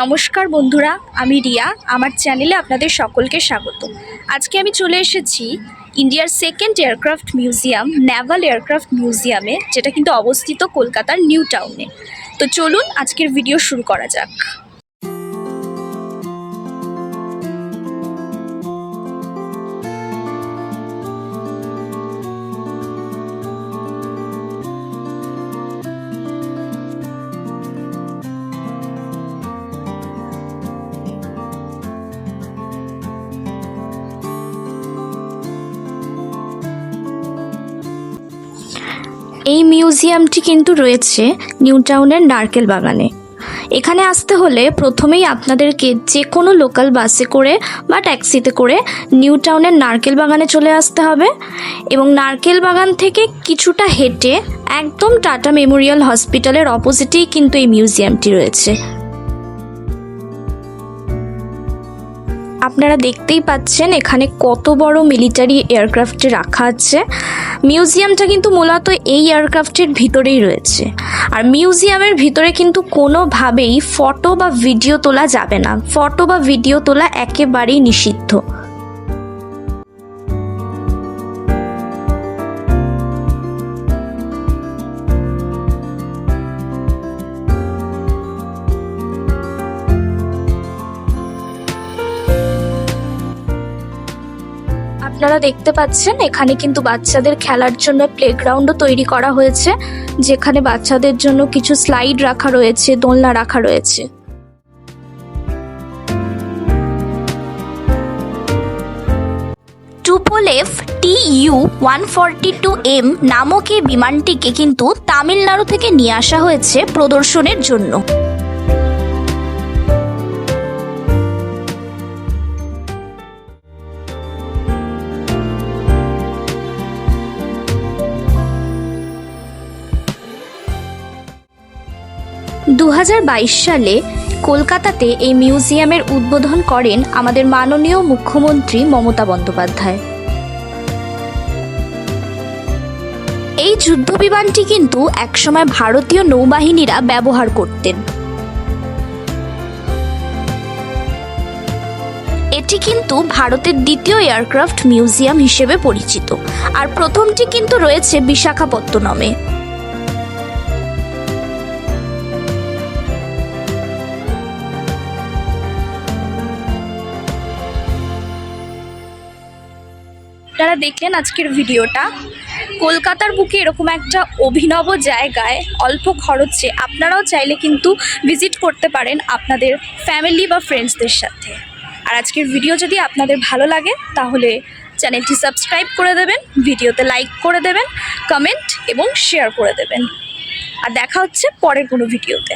নমস্কার বন্ধুরা, আমি রিয়া, আমার চ্যানেলে আপনাদের সকলকে স্বাগত। আজকে আমি চলে এসেছি ইন্ডিয়ার second aircraft museum naval aircraft মিউজিয়ামে যেটা কিন্তু অবস্থিত কলকাতার নিউ টাউনে। তো চলুন আজকের ভিডিও শুরু করা যাক। এই মিউজিয়ামটি কিন্তু রয়েছে নিউ টাউনের নারকেল বাগানে। এখানে আসতে হলে প্রথমেই আপনাদেরকে যে কোনো লোকাল বাসে করে বা ট্যাক্সিতে করে নিউ টাউনের নারকেল বাগানে চলে আসতে হবে এবং নারকেল বাগান থেকে কিছুটা হেঁটে একদম টাটা মেমোরিয়াল হসপিটালের অপোজিটেই কিন্তু এই মিউজিয়ামটি রয়েছে। আপনারা দেখতেই পাচ্ছেন এখানে কত বড় মিলিটারি এয়ারক্রাফট রাখা আছে। মিউজিয়ামটা কিন্তু মূলত এই এয়ারক্রাফটের ভিতরেই রয়েছে। আর মিউজিয়ামের ভিতরে কিন্তু কোনোভাবেই ফটো বা ভিডিও তোলা যাবে না। ফটো বা ভিডিও তোলা একেবারেই নিষিদ্ধ। আপনারা দেখতে পাচ্ছেন, এখানে কিন্তু বাচ্চাদের খেলার জন্য প্লেগ্রাউন্ডও তৈরি করা হয়েছে, যেখানে বাচ্চাদের জন্য কিছু স্লাইড রাখা রয়েছে, দোলনা রাখা রয়েছে। Tupolev T U one forty two M নামক এই বিমানটিকে কিন্তু তামিলনাড়ু থেকে নিয়ে আসা হয়েছে প্রদর্শনের জন্য। দু হাজার বাইশ সালে কলকাতাতে এই মিউজিয়ামের উদ্বোধন করেন আমাদের মাননীয় মুখ্যমন্ত্রী মমতা বন্দ্যোপাধ্যায়। এই যুদ্ধবিমানটি কিন্তু একসময় ভারতীয় নৌবাহিনীরা ব্যবহার করতেন। এটি কিন্তু ভারতের দ্বিতীয় এয়ারক্রাফট মিউজিয়াম হিসেবে পরিচিত। আর প্রথমটি কিন্তু রয়েছে বিশাখাপত্তনমে। আপনারা দেখলেন আজকের ভিডিওটা। কলকাতার বুকে এরকম একটা অভিনব জায়গায় অল্প খরচে আপনারাও চাইলে কিন্তু ভিজিট করতে পারেন আপনাদের ফ্যামিলি বা ফ্রেন্ডসদের সাথে। আর আজকের ভিডিও যদি আপনাদের ভালো লাগে, তাহলে চ্যানেলটি সাবস্ক্রাইব করে দেবেন, ভিডিওতে লাইক করে দেবেন কমেন্ট এবং শেয়ার করে দেবেন। আর দেখা হচ্ছে পরের কোনো ভিডিওতে